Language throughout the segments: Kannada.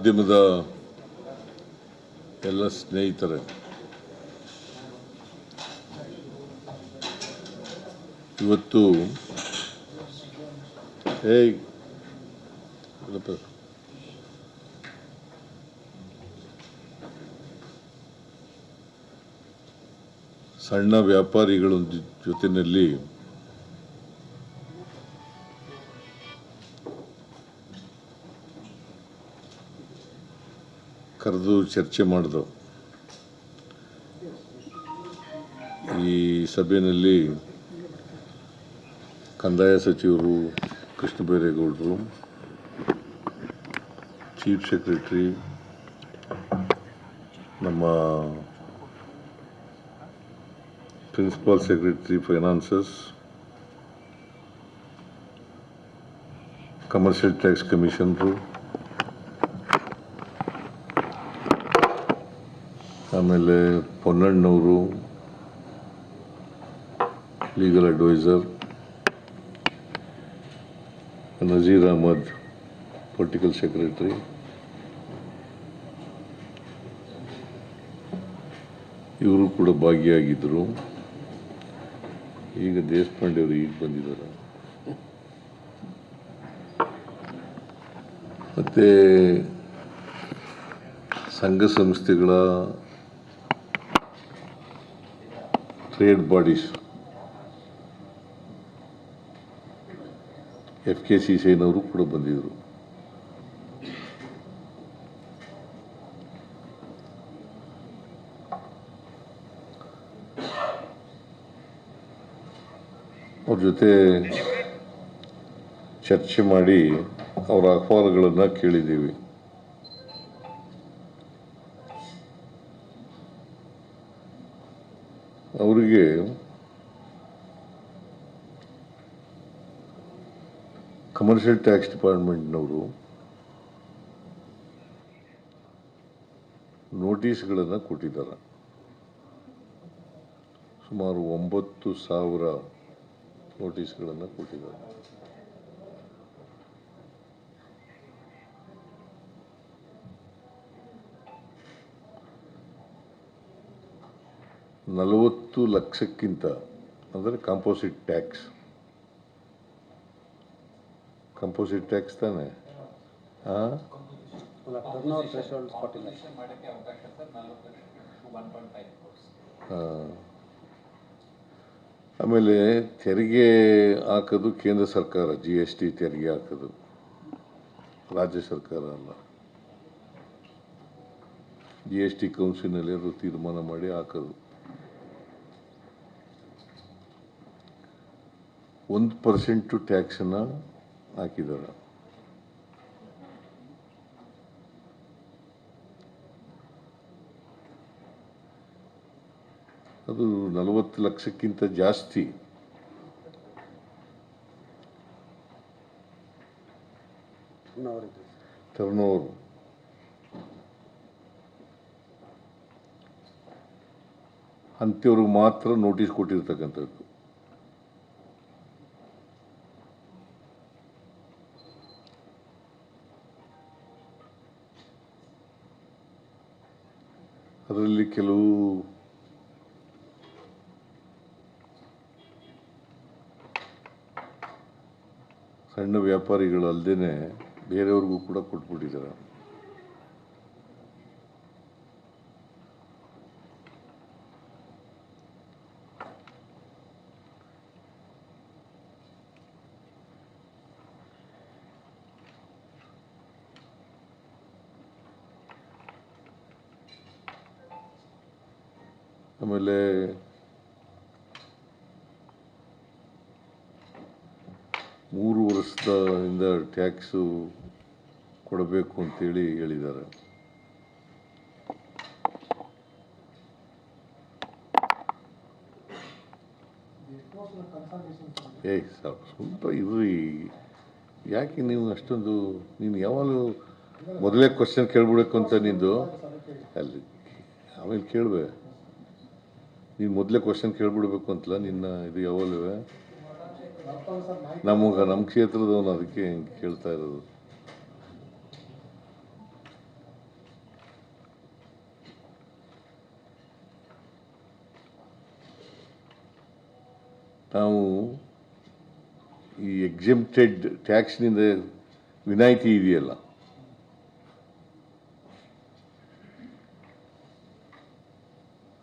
ಮಾಧ್ಯಮದ ಎಲ್ಲ ಸ್ನೇಹಿತರೆ ಇವತ್ತು ಏ. ಸಣ್ಣ ವ್ಯಾಪಾರಿಗಳ ಜೊತೆಯಲ್ಲಿ ಕರೆದು ಚರ್ಚೆ ಮಾಡಿದವು. ಈ ಸಭೆಯಲ್ಲಿ ಕಂದಾಯ ಸಚಿವರು ಕೃಷ್ಣ ಬೈರೇಗೌಡರು, ಚೀಫ್ ಸೆಕ್ರೆಟ್ರಿ, ನಮ್ಮ principal secretary finances, commercial tax commissioner ಆಮೇಲೆ ಪೊನ್ನಣ್ಣವರು legal adviser Nazir Ahmad political secretary ಇವರು ಕೂಡ ಭಾಗಿಯಾಗಿದ್ದರು ಈಗ ದೇಶಪಾಂಡೆ ಅವರು ಈಗ ಬಂದಿದ್ದಾರೆ ಮತ್ತು ಸಂಘ ಸಂಸ್ಥೆಗಳ trade bodies F K C ಸೇನವರು ಕೂಡ ಬಂದಿದ್ದರು ಅವ್ರ ಜೊತೆ ಚರ್ಚೆ ಮಾಡಿ ಅವರ ಅಹವಾಲುಗಳನ್ನು ಕೇಳಿದ್ದೀವಿ. ಅವರಿಗೆ ಕಮರ್ಷಿಯಲ್ ಟ್ಯಾಕ್ಸ್ ಡಿಪಾರ್ಟ್ಮೆಂಟ್ನವರು ನೋಟಿಸ್ಗಳನ್ನು ಕೊಟ್ಟಿದ್ದಾರೆ. ಸುಮಾರು ಒಂಬತ್ತು ಸಾವಿರ ನೋಟಿಸ್ಗಳನ್ನು ಕೊಟ್ಟಿದ್ದಾರೆ. ನಲವತ್ತು ಲಕ್ಷಕ್ಕಿಂತ, ಅಂದರೆ ಕಾಂಪೋಸಿಟ್ ಟ್ಯಾಕ್ಸ್ ಕಂಪೋಸಿಟ್ ಟ್ಯಾಕ್ಸ್ ತಾನೆ? ಹಾಂ ಆಮೇಲೆ ತೆರಿಗೆ ಹಾಕೋದು ಕೇಂದ್ರ ಸರ್ಕಾರ ಜಿ ಎಸ್ ಟಿ ತೆರಿಗೆ ಹಾಕೋದು. ರಾಜ್ಯ ಸರ್ಕಾರ ಅಲ್ಲ. ಜಿ ಎಸ್ ಟಿ ಕೌನ್ಸಿಲ್ನಲ್ಲಿ ತೀರ್ಮಾನ ಮಾಡಿ ಹಾಕೋದು. ಒಂದು ಪರ್ಸೆಂಟು ಟ್ಯಾಕ್ಸನ್ನು ಹಾಕಿದ್ದಾರೆ. ಅದು ನಲವತ್ತು ಲಕ್ಷಕ್ಕಿಂತ ಜಾಸ್ತಿ. ತರ್ನೋರು ಅಂತವ್ರಿಗೆ ಮಾತ್ರ ನೋಟಿಸ್ ಕೊಟ್ಟಿರ್ತಕ್ಕಂಥದ್ದು. ಅದರಲ್ಲಿ ಕೆಲವು ಸಣ್ಣ ವ್ಯಾಪಾರಿಗಳು ಅಲ್ಲದೇ ಬೇರೆಯವ್ರಿಗೂ ಕೂಡ ಕೊಟ್ಬಿಟ್ಟಿದ್ದಾರೆ. ಆಮೇಲೆ ಮೂರು ವರ್ಷದಿಂದ ಟ್ಯಾಕ್ಸು ಕೊಡಬೇಕು ಅಂತೇಳಿ ಹೇಳಿದ್ದಾರೆ. ಏಯ್ ಸ್ವಲ್ಪ ಇರ್ರಿ. ಯಾಕೆ ನೀವು ಅಷ್ಟೊಂದು, ನೀನು ಯಾವಾಗಲೂ ಮೊದಲೇ ಕ್ವಶನ್ ಕೇಳ್ಬಿಡಕ್ಕಂತ ನಿಂದು? ಅಲ್ಲಿ, ಆಮೇಲೆ ಕೇಳ್ಬೆ. ನೀನು ಮೊದಲೇ ಕ್ವಶನ್ ಕೇಳ್ಬಿಡ್ಬೇಕು ಅಂತಲ್ಲ, ನಿನ್ನ ಇದು ಯಾವಲ್ಲೂ ನಮಗ ನಮ್ಮ ಕ್ಷೇತ್ರದವನು ಅದಕ್ಕೆ ಕೇಳ್ತಾ ಇರೋದು. ನಾವು ಈ ಎಕ್ಸೆಂಪ್ಟೆಡ್ ಟ್ಯಾಕ್ಸ್ನಿಂದ ವಿನಾಯಿತಿ ಇದೆಯಲ್ಲ.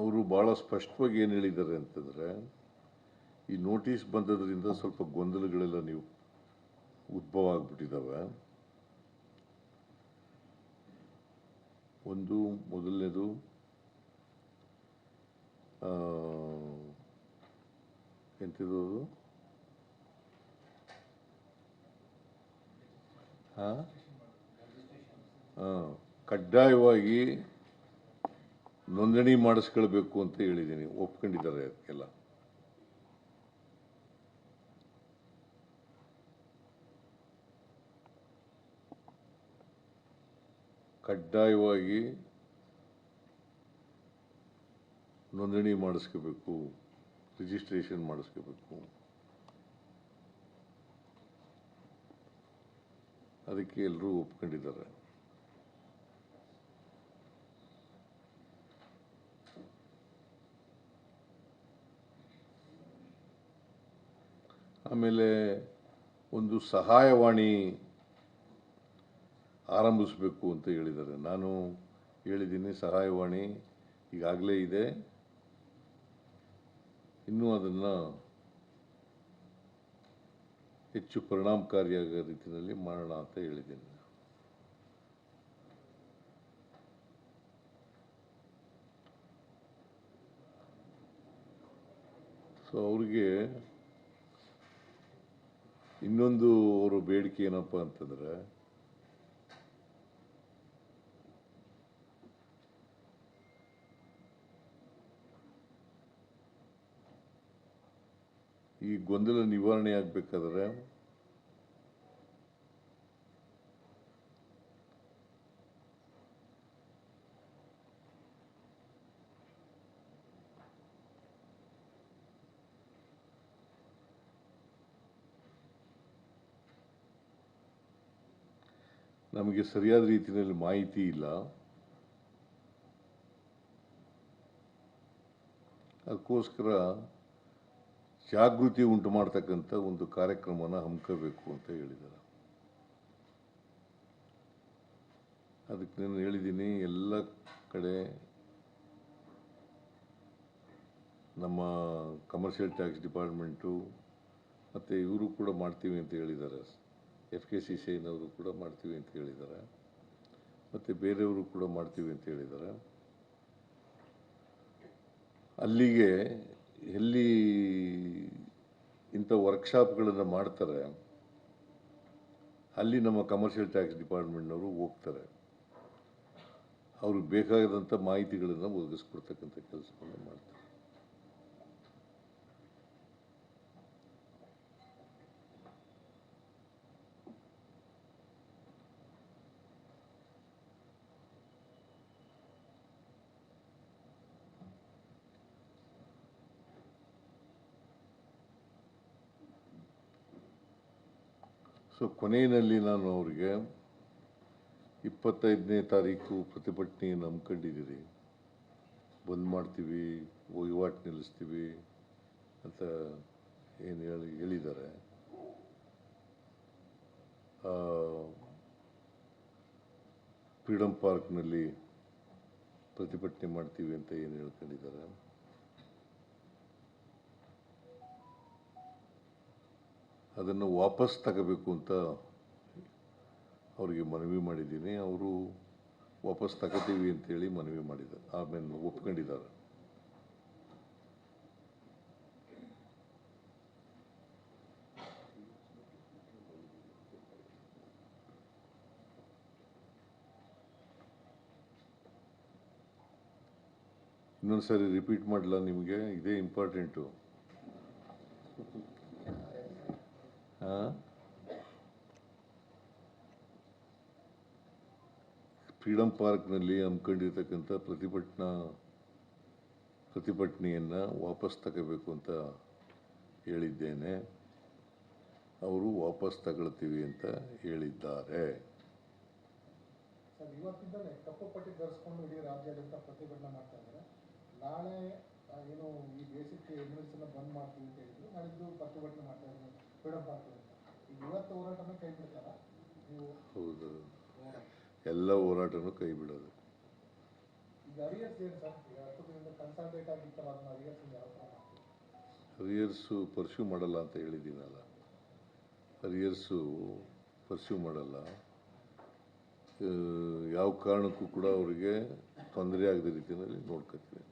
ಅವರು ಭಾಳ ಸ್ಪಷ್ಟವಾಗಿ ಏನು ಹೇಳಿದ್ದಾರೆ ಅಂತಂದರೆ, ಈ ನೋಟಿಸ್ ಬಂದದ್ರಿಂದ ಸ್ವಲ್ಪ ಗೊಂದಲಗಳೆಲ್ಲ ನೀವು ಉದ್ಭವ ಆಗ್ಬಿಟ್ಟಿದ್ದಾವೆ ಒಂದು, ಮೊದಲನೇದು ಹಾಂ ಹಾಂ ಕಡ್ಡಾಯವಾಗಿ ನೋಂದಣಿ ಮಾಡಿಸ್ಕೊಳ್ಬೇಕು ಅಂತ ಹೇಳಿದ್ದೀನಿ. ಒಪ್ಕೊಂಡಿದ್ದಾರೆ ಅದಕ್ಕೆಲ್ಲ ಕಡ್ಡಾಯವಾಗಿ ನೋಂದಣಿ ಮಾಡಿಸ್ಕೋಬೇಕು ರಿಜಿಸ್ಟ್ರೇಷನ್ ಮಾಡಿಸ್ಕೋಬೇಕು ಅದಕ್ಕೆ ಎಲ್ಲರೂ ಒಪ್ಕೊಂಡಿದ್ದಾರೆ. ಆಮೇಲೆ ಒಂದು ಸಹಾಯವಾಣಿ ಆರಂಭಿಸಬೇಕು ಅಂತ ಹೇಳಿದ್ದಾರೆ. ನಾನು ಹೇಳಿದ್ದೀನಿ ಸಹಾಯವಾಣಿ ಈಗಾಗಲೇ ಇದೆ. ಇನ್ನೂ ಅದನ್ನು ಹೆಚ್ಚು ಪರಿಣಾಮಕಾರಿಯಾದ ರೀತಿಯಲ್ಲಿ ಮಾಡೋಣ ಅಂತ ಹೇಳಿದ್ದೀನಿ. ಸೊ ಅವ್ರಿಗೆ ಇನ್ನೊಂದು ಅವರ ಬೇಡಿಕೆ ಏನಪ್ಪ ಅಂತಂದ್ರೆ ಈ ಗೊಂದಲ ನಿವಾರಣೆ ಆಗಬೇಕಾದ್ರೆ ನಮಗೆ ಸರಿಯಾದ ರೀತಿಯಲ್ಲಿ ಮಾಹಿತಿ ಇಲ್ಲ. ಅದಕ್ಕೋಸ್ಕರ ಜಾಗೃತಿ ಉಂಟು ಮಾಡ್ತಕ್ಕಂಥ ಒಂದು ಕಾರ್ಯಕ್ರಮನ ಹಮ್ಮಿಕೊಳ್ಬೇಕು ಅಂತ ಹೇಳಿದ್ದಾರೆ. ಅದಕ್ಕೆ ನಾನು ಹೇಳಿದ್ದೀನಿ, ಎಲ್ಲ ಕಡೆ ನಮ್ಮ ಕಮರ್ಷಿಯಲ್ ಟ್ಯಾಕ್ಸ್ ಡಿಪಾರ್ಟ್ಮೆಂಟು ಮತ್ತು ಇವರು ಕೂಡ ಮಾಡ್ತೀವಿ ಅಂತ ಹೇಳಿದ್ದಾರೆ. ಎಫ್ ಕೆ ಸಿ ಸಿ ಐನವರು ಕೂಡ ಮಾಡ್ತೀವಿ ಅಂತ ಹೇಳಿದ್ದಾರೆ. ಮತ್ತು ಬೇರೆಯವರು ಕೂಡ ಮಾಡ್ತೀವಿ ಅಂತ ಹೇಳಿದ್ದಾರೆ. ಅಲ್ಲಿಗೆ ಎಲ್ಲಿ ಇಂಥ ವರ್ಕ್ಶಾಪ್ಗಳನ್ನು ಮಾಡ್ತಾರೆ, ಅಲ್ಲಿ ನಮ್ಮ ಕಮರ್ಷಿಯಲ್ ಟ್ಯಾಕ್ಸ್ ಡಿಪಾರ್ಟ್ಮೆಂಟ್ನವರು ಹೋಗ್ತಾರೆ. ಅವ್ರಿಗೆ ಬೇಕಾದಂಥ ಮಾಹಿತಿಗಳನ್ನು ಒದಗಿಸ್ಕೊಡ್ತಕ್ಕಂಥ ಕೆಲಸವನ್ನು ಮಾಡ್ತಾರೆ. ಕೊನೆಯಲ್ಲಿ ನಾನು ಅವರಿಗೆ ಇಪ್ಪತ್ತೈದನೇ ತಾರೀಕು ಪ್ರತಿಭಟನೆ ನಂಬ್ಕೊಂಡಿದ್ದೀರಿ. ಬಂದ್ ಮಾಡ್ತೀವಿ, ವಹಿವಾಟು ನಿಲ್ಲಿಸ್ತೀವಿ ಅಂತ ಏನು ಹೇಳಿ, ಹೇಳಿದ್ದಾರೆ. ಫ್ರೀಡಮ್ ಪಾರ್ಕ್ನಲ್ಲಿ ಪ್ರತಿಭಟನೆ ಮಾಡ್ತೀವಿ ಅಂತ ಏನು ಹೇಳ್ಕೊಂಡಿದ್ದಾರೆ. ಅದನ್ನು ವಾಪಸ್ ತಗೋಬೇಕು ಅಂತ ಅವರಿಗೆ ಮನವಿ ಮಾಡಿದ್ದೀನಿ. ಅವರು ವಾಪಸ್ ತಗೋತೀವಿ ಅಂತೇಳಿ ಮನವಿ ಮಾಡಿದ್ದಾರೆ. ಆಮೇಲೆ ಒಪ್ಕೊಂಡಿದ್ದಾರೆ. ಇನ್ನೊಂದು ಸಾರಿ ರಿಪೀಟ್ ಮಾಡಲ್ಲ ನಿಮಗೆ? ಇದೇ ಇಂಪಾರ್ಟೆಂಟು ಹಾಂ ಫ್ರೀಡಮ್ ಪಾರ್ಕ್ನಲ್ಲಿ ಹಮ್ಮಿಕೊಂಡಿರ್ತಕ್ಕಂಥ ಪ್ರತಿಭಟನಾ ಪ್ರತಿಭಟನೆಯನ್ನು ವಾಪಸ್ ತಗೋಬೇಕು ಅಂತ ಹೇಳಿದ್ದೇನೆ. ಅವರು ವಾಪಸ್ ತಗೊಳ್ತೀವಿ ಅಂತ ಹೇಳಿದ್ದಾರೆ. ಸರ್ ಇವತ್ತಿಂದಲೇ ಕಪ್ಪು ಪಟ್ಟಿ ಧರಿಸ್ಕೊಂಡು ಇಡೀ ರಾಜ್ಯಾದ್ಯಂತ ಪ್ರತಿಭಟನೆ ಮಾಡ್ತಾ ಇದ್ದಾರೆ. ನಾಳೆ ಏನು ಈ ಬೇಸಿಕ್ ಎಮಿನೆನ್ಸ್ ಎಲ್ಲ ಬಂದ್ ಮಾಡ್ತೀವಿ ಅಂತ ಹೇಳಿದ್ರು. ನಾಳಿದ್ದು ಪ್ರತಿಭಟನೆ ಮಾಡ್ತಾ ಇದ್ದಾರೆ. ಫ್ರೀಡಮ್ ಪಾರ್ಕ್ ಅಂತ ಇವತ್ತು ಹೋರಾಟನ ಕೈ ಬಿಡ್ತಾರ ನೀವು ಹೌದು. ಎಲ್ಲ ಹೋರಾಟನೂ ಕೈ ಬಿಡೋದು. ಹರಿಯರ್ಸು ಪರ್ಸ್ಯೂ ಮಾಡಲ್ಲ ಅಂತ ಹೇಳಿದ್ದೀನಲ್ಲ. ಹರಿಯರ್ಸು ಪರ್ಸ್ಯೂ ಮಾಡಲ್ಲ. ಯಾವ ಕಾರಣಕ್ಕೂ ಕೂಡ ಅವರಿಗೆ ತೊಂದರೆ ಆಗದ ರೀತಿಯಲ್ಲಿ ನೋಡ್ಕೊತೀವಿ.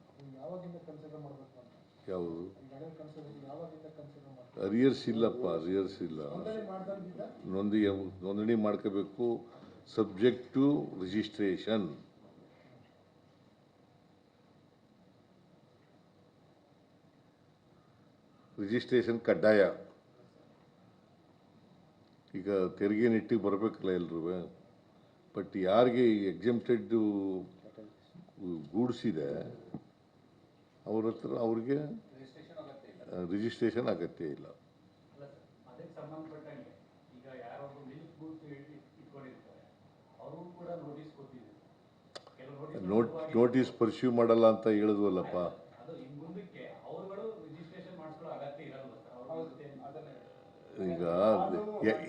ಯಾವುದು? ಅರಿಯರ್ಸ್ ಇಲ್ಲಪ್ಪ ಅರಿಯರ್ಸ್ ಇಲ್ಲ. ನೋಂದಣಿ ನೋಂದಣಿ ಮಾಡ್ಕೋಬೇಕು. ಸಬ್ಜೆಕ್ಟ್ ಟು ರಿಜಿಸ್ಟ್ರೇಷನ್ ರಿಜಿಸ್ಟ್ರೇಷನ್ ಕಡ್ಡಾಯ. ಈಗ ತೆರಿಗೆ ನಿಟ್ಟಿಗೆ ಬರಬೇಕಲ್ಲ ಎಲ್ರೂ. ಬಟ್ ಯಾರಿಗೆ ಎಕ್ಸೆಂಪ್ಟೆಡ್ ಗೂಡ್ಸ್ ಇದೆ ಅವ್ರ ಹತ್ರ ಅವ್ರಿಗೆ ರಿಜಿಸ್ಟ್ರೇಷನ್ ಅಗತ್ಯ ಇಲ್ಲ ರಿಜಿಸ್ಟ್ರೇಷನ್ ಅಗತ್ಯ ಇಲ್ಲ ಅಲ್ಲ ಸರ್ ಅದಕ್ಕೆ ಸಂಬಂಧಪಟ್ಟಂಗೆ ಈಗ ಯಾರೊಬ್ರು ಮಿಲ್ಕ್ ಬೂತ್ ಇಟ್ಕೊಂಡಿರ್ತಾರೆ ಅವ್ರಿಗೂ ಕೂಡ ನೋಟಿಸ್ ಕೊಟ್ಟಿದ್ದೀವಿ ಕೆಲವು ನೋಟ್ ನೋಟಿಸ್ ಪರ್ಸ್ಯೂ ಮಾಡಲ್ಲ ಅಂತ ಹೇಳಿದ್ವಲ್ಲಪ್ಪ ಅದು ಅವರುಗಳು ರಿಜಿಸ್ಟ್ರೇಷನ್ ಮಾಡಿಸ್ಕೊಳ್ಳೋ ಅಗತ್ಯ ಇರಲ್ಲ ಸರ್. ಈಗ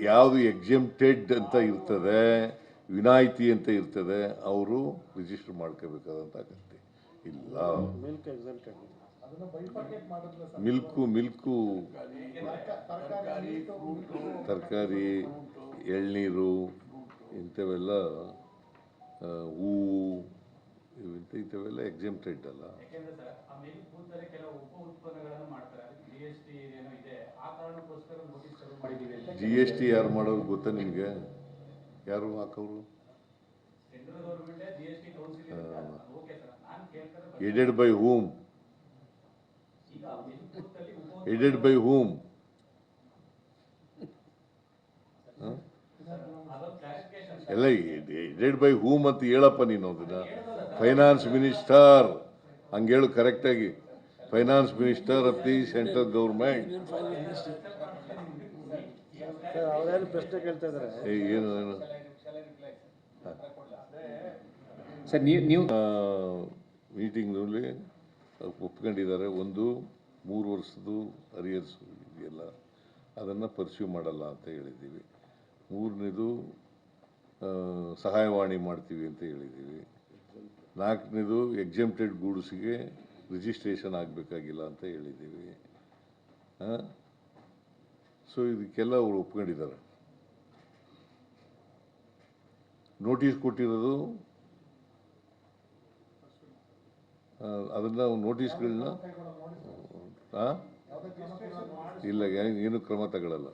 ಯಾವುದು ಎಕ್ಸೆಂಪ್ಟೆಡ್ ಅಂತ ಇರ್ತದೆ ವಿನಾಯಿತಿ ಅಂತ ಇರ್ತದೆ ಅವರು ರಿಜಿಸ್ಟರ್ ಮಾಡ್ಕೋಬೇಕಾದಂತ ಅಗತ್ಯ ಇಲ್ಲ. ಮಿಲ್ಕ್ ಮಿಲ್ಕು ಮಿಲ್ಕು ತರಕಾರಿ ಮೀಟು ತರಕಾರಿ ಎಳ್ನೀರು ಇಂಥವೆಲ್ಲ ಹೂವು ಇಂಥ ಇಂಥವೆಲ್ಲ ಎಕ್ಸೆಂಪ್ಟೆಡ್ ಅಲ್ಲ. ಜಿ ಎಸ್ ಟಿ ಯಾರು ಮಾಡೋರು ಗೊತ್ತಾ ನಿಮಗೆ? ಯಾರು ಹಾಕೋರು? Added by whom added by whom ಎಲ್ಲ ಎಡೆಡ್ ಬೈ ಹೂಮ್ ಅಂತ ಹೇಳಪ್ಪ ನೀನು ಅದನ್ನ. ಫೈನಾನ್ಸ್ ಮಿನಿಸ್ಟರ್ ಹಂಗೇಳು ಕರೆಕ್ಟಾಗಿ finance minister of the central government ಏನು ಸರ್ ನೀವು ನೀವು ಮೀಟಿಂಗ್ನಲ್ಲಿ ಒಪ್ಕೊಂಡಿದ್ದಾರೆ. ಒಂದು ಮೂರು ವರ್ಷದ್ದು ಅರಿಯರ್ಸ್ ಇದೆಯಲ್ಲ. ಅದನ್ನು ಪರ್ಸ್ಯೂ ಮಾಡಲ್ಲ ಅಂತ ಹೇಳಿದ್ದೀವಿ. ಮೂರನೇದು ಸಹಾಯವಾಣಿ ಮಾಡ್ತೀವಿ ಅಂತ ಹೇಳಿದ್ದೀವಿ. ನಾಲ್ಕನೇದು ಎಕ್ಸೆಂಪ್ಟೆಡ್ ಗೂಡ್ಸ್ಗೆ ರಿಜಿಸ್ಟ್ರೇಷನ್ ಆಗಬೇಕಾಗಿಲ್ಲ ಅಂತ ಹೇಳಿದ್ದೀವಿ. ಸೊ ಇದಕ್ಕೆಲ್ಲ ಅವರು ಒಪ್ಕೊಂಡಿದ್ದಾರೆ. ನೋಟಿಸ್ ಕೊಟ್ಟಿರೋದು ಅದನ್ನು ನೋಟಿಸ್ಗಳನ್ನ ಇಲ್ಲ, ಏನು ಕ್ರಮ ತಗೊಳ್ಳಲ್ಲ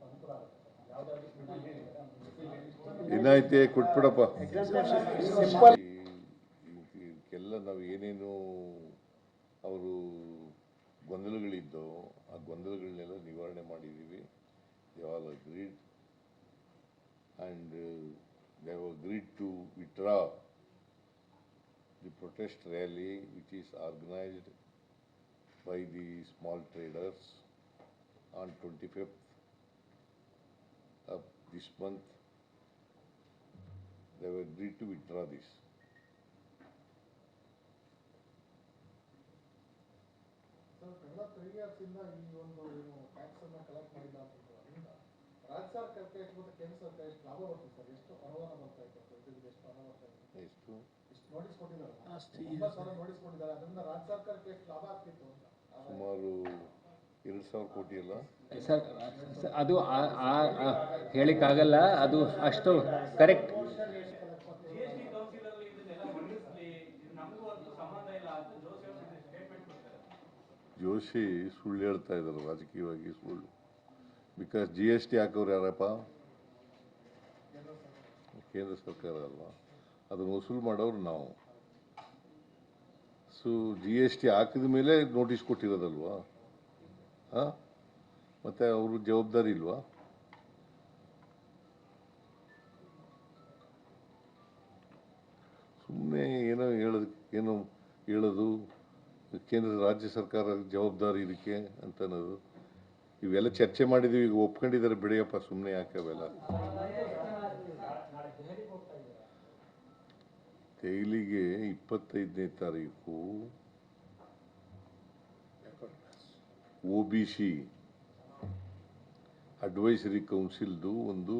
ಅನುಕೂಲ ಆಗುತ್ತೆ ಯಾವುದಾದ್ರು ವಿನಾಯಿತಿ ಕೊಟ್ಬಿಡಪ್ಪ ಸಿಂಪಲ್ ಇದಕ್ಕೆಲ್ಲ ನಾವು ಏನೇನು ಅವರು ಗೊಂದಲಗಳಿದ್ದೋ ಆ ಗೊಂದಲಗಳನ್ನೆಲ್ಲ ನಿವಾರಣೆ ಮಾಡಿದ್ದೀವಿ. They all agreed and they have agreed to withdraw the protest rally which is organised the small traders on on 25th of this month They have agreed to withdraw this. ಕಳೆದ ತ್ರೀ ಇಯರ್ಸ್ ಇಂದ ಈ ಒಂದು ಏನು ಟ್ಯಾಕ್ಸ್ ಅನ್ನ ಕಲೆಕ್ಟ್ ಮಾಡಿಲ್ಲ ಅಂತ ಅದರಿಂದ ರಾಜ್ಯ ಸರ್ಕಾರಕ್ಕೆ ಎಷ್ಟು ಮತ್ತು ಕೇಂದ್ರ ಸರ್ಕಾರ ಎಷ್ಟು ಲಾಭ ಬರ್ತದೆ ಸರ್? ಎಷ್ಟು ಅನುದಾನ ಬರ್ತಾ ಇತ್ತು ಪ್ರತಿದಿನ ಎಷ್ಟು ಹಣ ಬರ್ತಾ ಇತ್ತು ಎಷ್ಟು? ಇಷ್ಟು ನೋಟಿಸ್ ಕೊಟ್ಟಿದ್ದಾರೆ ಸಾವಿರ ನೋಟಿಸ್ ಕೊಟ್ಟಿದ್ದಾರೆ. ಅದರಿಂದ ರಾಜ್ಯ ಸರ್ಕಾರಕ್ಕೆ ಎಷ್ಟು ಲಾಭ ಆಗ್ತಿತ್ತು ಅಂತ? ಸುಮಾರು ಎರಡು ಸಾವಿರ ಕೋಟಿ ಅಲ್ಲ? ಸರ್ ಅದು ಹೇಳಿಕ್ಕಾಗಲ್ಲ. ಅದು ಅಷ್ಟು correct G S T council ಅಲ್ಲಿ ಇದನ್ನೆಲ್ಲ ಮಂಡಿಸ್ಲಿ ಇದು ನಮಗೂ ಅದು ಸಂಬಂಧ ಇಲ್ಲ ಅಂತ ಜೋಶಿ ಅವರು ಸ್ಟೇಟ್ಮೆಂಟ್ ಕೊಡ್ತಾರೆ ಜೋಶಿ ಸುಳ್ಳು ಹೇಳ್ತಾ ಇದ್ದಾರೆ, ರಾಜಕೀಯವಾಗಿ ಸುಳ್ಳು. ಬಿಕಾಸ್ ಜಿ ಎಸ್ ಟಿ ಹಾಕೋರು ಯಾರಪ್ಪ? ಕೇಂದ್ರ ಸರ್ಕಾರ ಅಲ್ವಾ? ಅದನ್ನು ವಸೂಲು ಮಾಡೋರು ನಾವು. ಸೊ ಜಿ ಎಸ್ ಟಿ ಹಾಕಿದ ಮೇಲೆ ನೋಟಿಸ್ ಕೊಟ್ಟಿರೋದಲ್ವಾ? ಹಾಂ? ಮತ್ತು ಅವರು ಜವಾಬ್ದಾರಿ ಇಲ್ವಾ? ಸುಮ್ಮನೆ ಏನೋ ಹೇಳೋದು ಏನೋ ಹೇಳೋದು. ಕೇಂದ್ರ ರಾಜ್ಯ ಸರ್ಕಾರ ಜವಾಬ್ದಾರಿ ಇದಕ್ಕೆ ಅಂತ ಅನ್ನೋದು ಇವೆಲ್ಲ ಚರ್ಚೆ ಮಾಡಿದ್ದೀವಿ ಈಗ ಒಪ್ಕೊಂಡಿದ್ದಾರೆ, ಬಿಡಿಯಪ್ಪ ಸುಮ್ಮನೆ ಯಾಕೆ ಅವೆಲ್ಲ? ದೆಹಲಿಗೆ ಇಪ್ಪತ್ತೈದನೇ ತಾರೀಕು. ಒ ಬಿ ಸಿ ಅಡ್ವೈಸರಿ ಕೌನ್ಸಿಲ್ದು ಒಂದು,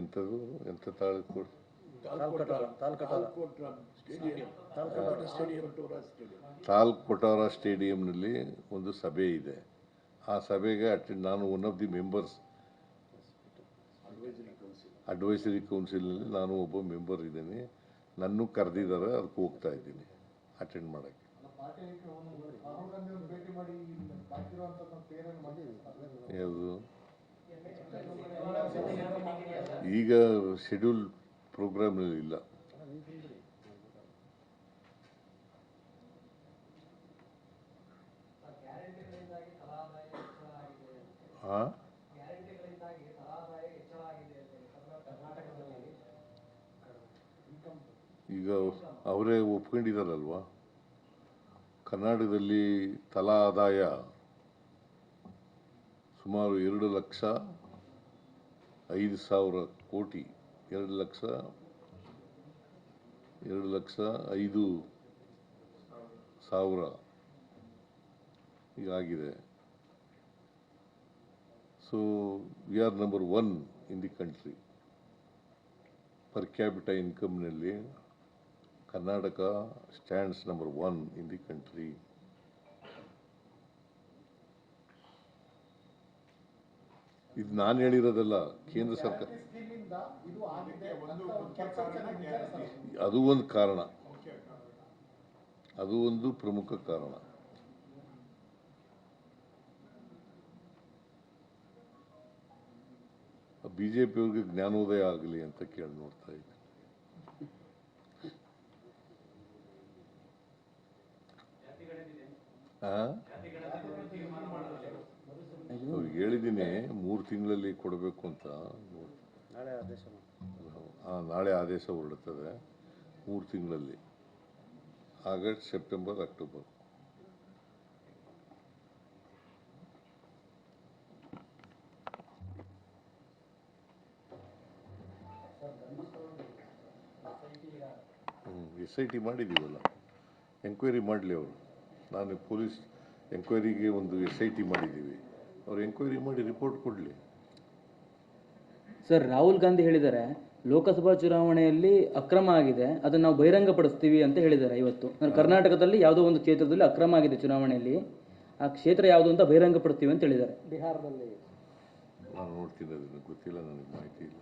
ಎಂಥದ್ದು, ಎಂಥ ತಾಲ್ಕಟಾರ ತಾಲ್ ಕೊಟಾರ ಸ್ಟೇಡಿಯಂನಲ್ಲಿ ಒಂದು ಸಭೆ ಇದೆ. ಆ ಸಭೆಗೆ ಅಟೆಂಡ್ ನಾನು one of the members advisory ಕೌನ್ಸಿಲ್ನಲ್ಲಿ ನಾನು ಒಬ್ಬ ಮೆಂಬರ್ ಇದ್ದೀನಿ. ನನ್ನೂ ಕರೆದಿದ್ದಾರೆ ಅದಕ್ಕೆ ಹೋಗ್ತಾ ಇದ್ದೀನಿ ಅಟೆಂಡ್ ಮಾಡೋಕ್ಕೆ. ಯಾವುದು? ಈಗ ಶೆಡ್ಯೂಲ್ ಪ್ರೋಗ್ರಾಮ್ ಇಲ್ಲ. ಈಗ ಅವರೇ ಒಪ್ಕೊಂಡಿದಾರಲ್ವಾ ಕರ್ನಾಟಕದಲ್ಲಿ ತಲಾ ಆದಾಯ ಸುಮಾರು ಎರಡು ಲಕ್ಷ ಐದು ಸಾವಿರ ಕೋಟಿ ಎರಡು ಲಕ್ಷ ಎರಡು ಲಕ್ಷ ಐದು ಸಾವಿರ ಹೀಗಾಗಿದೆ so we are number one in the country per capita ಇನ್ಕಮ್ನಲ್ಲಿ Karnataka stands number one in the country ಇದು ನಾನು ಹೇಳಿರೋದಲ್ಲ ಕೇಂದ್ರ ಸರ್ಕಾರ ಸ್ಕೀಮಿಂದ ಇದು ಆಗಿದೆ ಇದು ಒಂದು ಹೇಳಿರೋದಲ್ಲ, ಕೇಂದ್ರ ಸರ್. ಅದು ಒಂದು ಕಾರಣ. ಅದು ಒಂದು ಪ್ರಮುಖ ಕಾರಣ. ಬಿ ಜೆ ಪಿಯವ್ರಿಗೆ ಜ್ಞಾನೋದಯ ಆಗಲಿ ಅಂತ ಕೇಳಿ ನೋಡ್ತಾ ಇದ್ದೀನಿ? ಅವ್ರಿಗೆ ಹೇಳಿದ್ದೀನಿ ಮೂರು ತಿಂಗಳಲ್ಲಿ ಕೊಡಬೇಕು ಅಂತ. ನಾಳೆ ಆದೇಶ ಹೊರಡುತ್ತದೆ ಮೂರು ತಿಂಗಳಲ್ಲಿ August September October S I T ಮಾಡಿದ್ದೀವಲ್ಲ enquiry ಮಾಡಲಿ ಅವರು. ನಾನು ಪೊಲೀಸ್ ಎಂಕ್ವೈರಿಗೆ ಒಂದು ಎಸ್ ಐ ಟಿ ಮಾಡಿದ್ದೀವಿ ಅವ್ರು ಎಂಕ್ವೈರಿ ಮಾಡಿ ರಿಪೋರ್ಟ್ ಕೊಡಲಿ. ಸರ್ ರಾಹುಲ್ ಗಾಂಧಿ ಹೇಳಿದ್ದಾರೆ ಲೋಕಸಭಾ ಚುನಾವಣೆಯಲ್ಲಿ ಅಕ್ರಮ ಆಗಿದೆ ಅದನ್ನು ನಾವು ಬಹಿರಂಗಪಡಿಸ್ತೀವಿ ಅಂತ ಹೇಳಿದ್ದಾರೆ ಇವತ್ತು. ನಾನು ಕರ್ನಾಟಕದಲ್ಲಿ ಯಾವುದೋ ಒಂದು ಕ್ಷೇತ್ರದಲ್ಲಿ ಅಕ್ರಮ ಆಗಿದೆ ಚುನಾವಣೆಯಲ್ಲಿ. ಆ ಕ್ಷೇತ್ರ ಯಾವುದು ಅಂತ ಬಹಿರಂಗಪಡಿಸ್ತೀವಿ ಅಂತ ಹೇಳಿದ್ದಾರೆ. ಬಿಹಾರದಲ್ಲಿ. ನಾನು ನೋಡ್ತೀನಿ ಅದನ್ನು ಗೊತ್ತಿಲ್ಲ ನನಗೆ ಮಾಹಿತಿ ಇಲ್ಲ.